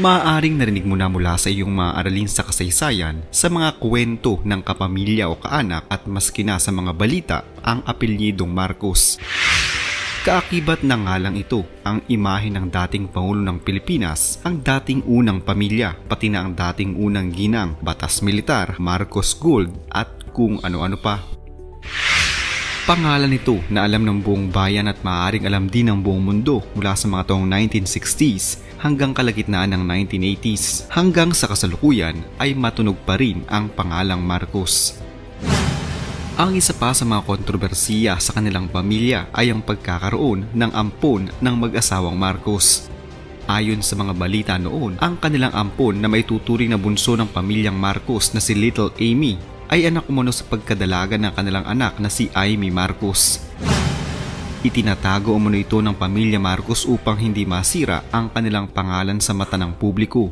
Maaaring narinig mo na mula sa iyong mga aralin sa kasaysayan sa mga kwento ng kapamilya o kaanak at maski na sa mga balita ang apelyidong Marcos. Kaakibat ng ngalang ito ang imahe ng dating Pangulo ng Pilipinas, ang dating unang pamilya, pati na ang dating unang ginang, batas militar, Marcos Gold at kung ano-ano pa. Pangalan nito na alam ng buong bayan at maaaring alam din ng buong mundo mula sa mga taong 1960s hanggang kalagitnaan ng 1980s hanggang sa kasalukuyan ay matunog pa rin ang pangalang Marcos. Ang isa pa sa mga kontrobersiya sa kanilang pamilya ay ang pagkakaroon ng ampon ng mag-asawang Marcos. Ayon sa mga balita noon, ang kanilang ampon na may tuturing na bunso ng pamilyang Marcos na si Little Amy ay anak umano sa pagkadalaga ng kanilang anak na si Amy Marcos. Itinatago umano ito ng pamilya Marcos upang hindi masira ang kanilang pangalan sa mata ng publiko.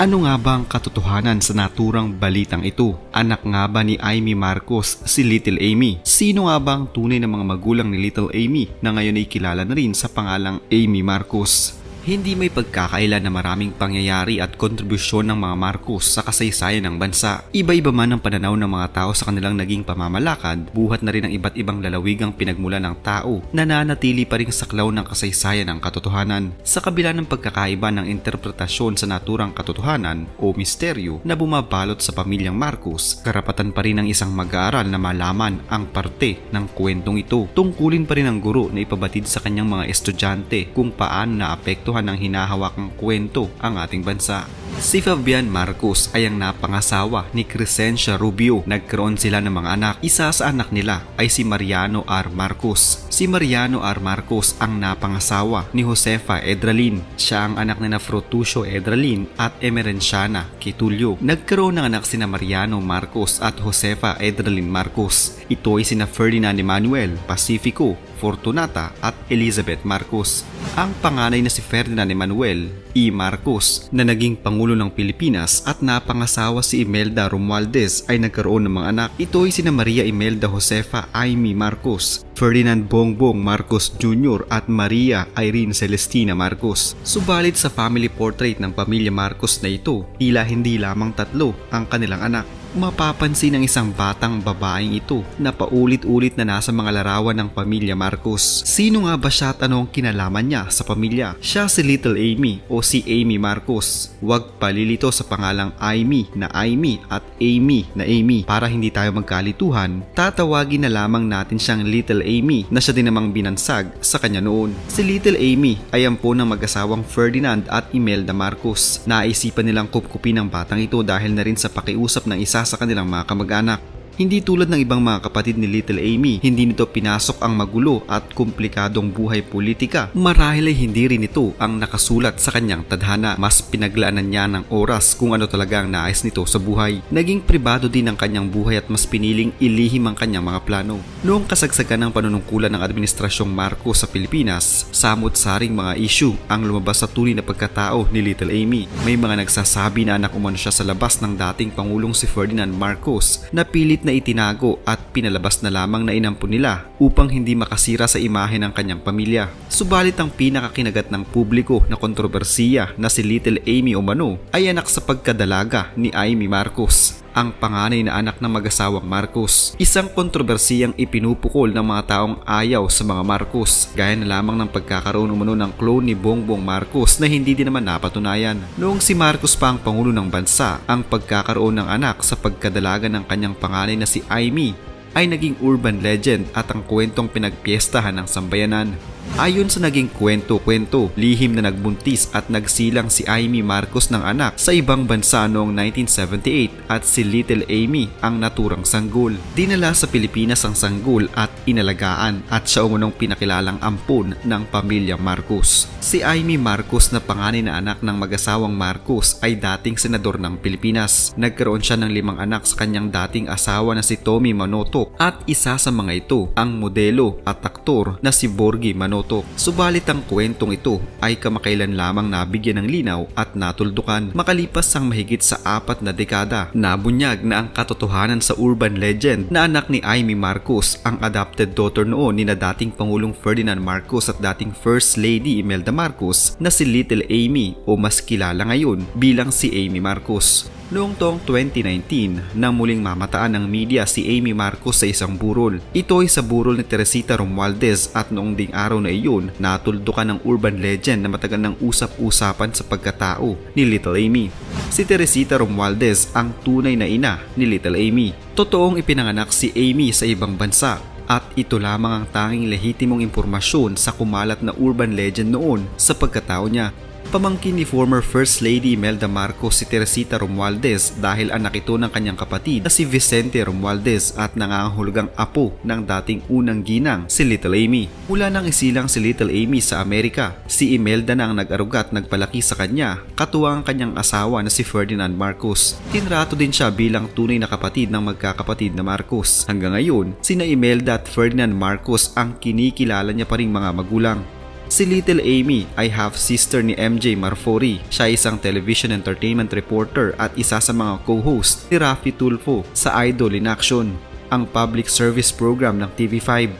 Ano nga ba ang katotohanan sa naturang balitang ito? Anak nga ba ni Amy Marcos si Little Amy? Sino nga ba ang tunay na mga magulang ni Little Amy na ngayon ay kilala na rin sa pangalang Amy Marcos? Hindi may pagkakaila na maraming pangyayari at kontribusyon ng mga Marcos sa kasaysayan ng bansa. Iba-iba man ang pananaw ng mga tao sa kanilang naging pamamalakad, buhat na rin ang iba't ibang lalawigang pinagmula ng tao na nanatili pa rin saklaw ng kasaysayan ng katotohanan. Sa kabila ng pagkakaiba ng interpretasyon sa naturang katotohanan o misteryo na bumabalot sa pamilyang Marcos, karapatan pa rin ng isang mag-aaral na malaman ang parte ng kwentong ito. Tungkulin pa rin ng guro na ipabatid sa kanyang mga estudyante kung paano naapektuhan ng hinahawakang kwento ang ating bansa. Si Fabian Marcos ay ang napangasawa ni Crescencia Rubio. Nagkaroon sila ng mga anak. Isa sa anak nila ay si Mariano R. Marcos. Si Mariano R. Marcos ang napangasawa ni Josefa Edralin. Siya ang anak ni na Frutucio Edralin at Emerenciana Kitulio. Nagkaroon ng anak sina Mariano Marcos at Josefa Edralin Marcos. Ito ay sina Ferdinand Emmanuel Pacifico Fortunata at Elizabeth Marcos. Ang panganay na si Ferdinand Emmanuel E. Marcos na naging Pangulo ng Pilipinas at napangasawa si Imelda Romualdez ay nagkaroon ng mga anak. Ito ay sina Maria Imelda Josefa Aimee Marcos, Ferdinand Bongbong Marcos Jr. at Maria Irene Celestina Marcos. Subalit sa family portrait ng pamilya Marcos na ito, tila hindi lamang tatlo ang kanilang anak mapapansin ng isang batang babaeng ito na paulit-ulit na nasa mga larawan ng pamilya Marcos. Sino nga ba siya at ano ang kinalaman niya sa pamilya? Siya si Little Amy o si Amy Marcos. Huwag palilito sa pangalang Amy na Amy at Amy na Amy para hindi tayo magkalituhan. Tatawagin na lamang natin siyang Little Amy na siya din namang binansag sa kanya noon. Si Little Amy ay ampo ng mag-asawang Ferdinand at Imelda Marcos. Naisipan nilang kupkupin ang batang ito dahil na rin sa pakiusap ng isa sa kanilang mga kamag-anak. Hindi tulad ng ibang mga kapatid ni Little Amy, hindi nito pinasok ang magulo at komplikadong buhay politika. Marahil ay hindi rin ito ang nakasulat sa kanyang tadhana. Mas pinaglaanan niya ng oras kung ano talaga ang nais nito sa buhay. Naging pribado din ang kanyang buhay at mas piniling ilihim ang kanyang mga plano. Noong kasagsagan ng panunungkulan ng Administrasyong Marcos sa Pilipinas, samot-saring mga issue ang lumabas sa tunay na pagkatao ni Little Amy. May mga nagsasabi na anak umano siya sa labas ng dating Pangulong si Ferdinand Marcos na pilit na itinago at pinalabas na lamang na inampun nila upang hindi makasira sa imahe ng kanyang pamilya. Subalit ang pinakakinagat ng publiko na kontrobersiya na si Little Amy Omano ay anak sa pagkadalaga ni Amy Marcos ang panganay na anak ng mag-asawang Marcos. Isang kontrobersiyang ipinupukol ng mga taong ayaw sa mga Marcos, gaya na lamang ng pagkakaroon umano ng clone ni Bongbong Marcos na hindi din naman napatunayan. Noong si Marcos pa ang pangulo ng bansa, ang pagkakaroon ng anak sa pagkadalaga ng kanyang panganay na si Amy ay naging urban legend at ang kwentong pinagpiestahan ng sambayanan. Ayon sa naging kwento-kwento, lihim na nagbuntis at nagsilang si Amy Marcos ng anak sa ibang bansa noong 1978 at si Little Amy ang naturang sanggol. Dinala sa Pilipinas ang sanggol at inalagaan at siya umunong pinakilalang ampon ng pamilyang Marcos. Si Amy Marcos na panganay na anak ng mag-asawang Marcos ay dating senador ng Pilipinas. Nagkaroon siya ng limang anak sa kanyang dating asawa na si Tommy Manotok at isa sa mga ito ang modelo at aktor na si Borgie Manotok. Subalit ang kwentong ito ay kamakailan lamang nabigyan ng linaw at natuldukan. Makalipas ang mahigit sa apat na dekada, nabunyag na ang katotohanan sa urban legend na anak ni Amy Marcos ang adopted daughter noon ni na dating Pangulong Ferdinand Marcos at dating First Lady Imelda Marcos na si Little Amy o mas kilala ngayon bilang si Amy Marcos. Noong taong 2019, nang muling mamataan ng media si Amy Marcos sa isang burol. Ito ay sa burol ni Teresita Romualdez at noong ding araw na iyon, natuldukan ng urban legend na matagal ng usap-usapan sa pagkatao ni Little Amy. Si Teresita Romualdez ang tunay na ina ni Little Amy. Totoong ipinanganak si Amy sa ibang bansa at ito lamang ang tanging lehitimong impormasyon sa kumalat na urban legend noon sa pagkatao niya. Pamangkin ni former First Lady Imelda Marcos si Teresita Romualdez dahil anak ito ng kanyang kapatid na si Vicente Romualdez at nangangahulugang apo ng dating unang ginang si Little Amy. Mula nang isilang si Little Amy sa Amerika, si Imelda na ang nag-arugat nagpalaki sa kanya katuwang ang kanyang asawa na si Ferdinand Marcos. Tinrato din siya bilang tunay na kapatid ng magkakapatid na Marcos. Hanggang ngayon, sina Imelda at Ferdinand Marcos ang kinikilala niya pa ring mga magulang. Si Little Amy ay half-sister ni MJ Marfori. Siya ay isang television entertainment reporter at isa sa mga co-host ni Rafi Tulfo sa Idol in Action, ang public service program ng TV5.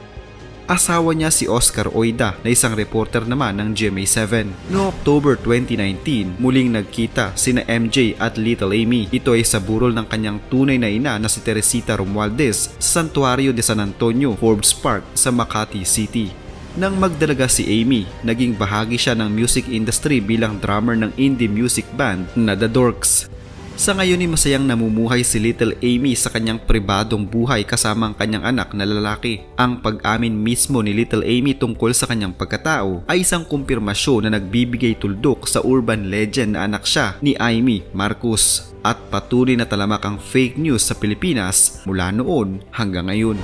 Asawa niya si Oscar Oida na isang reporter naman ng GMA7. Noong October 2019, muling nagkita sina MJ at Little Amy. Ito ay sa burol ng kanyang tunay na ina na si Teresita Romualdez sa Santuario de San Antonio, Forbes Park sa Makati City. Nang magdalaga si Amy, naging bahagi siya ng music industry bilang drummer ng indie music band na The Dorks. Sa ngayon ay masayang namumuhay si Little Amy sa kanyang pribadong buhay kasama ang kanyang anak na lalaki. Ang pag-amin mismo ni Little Amy tungkol sa kanyang pagkatao ay isang kumpirmasyon na nagbibigay tuldok sa urban legend na anak siya ni Amy Marcos at patuloy na talamak ang fake news sa Pilipinas mula noon hanggang ngayon.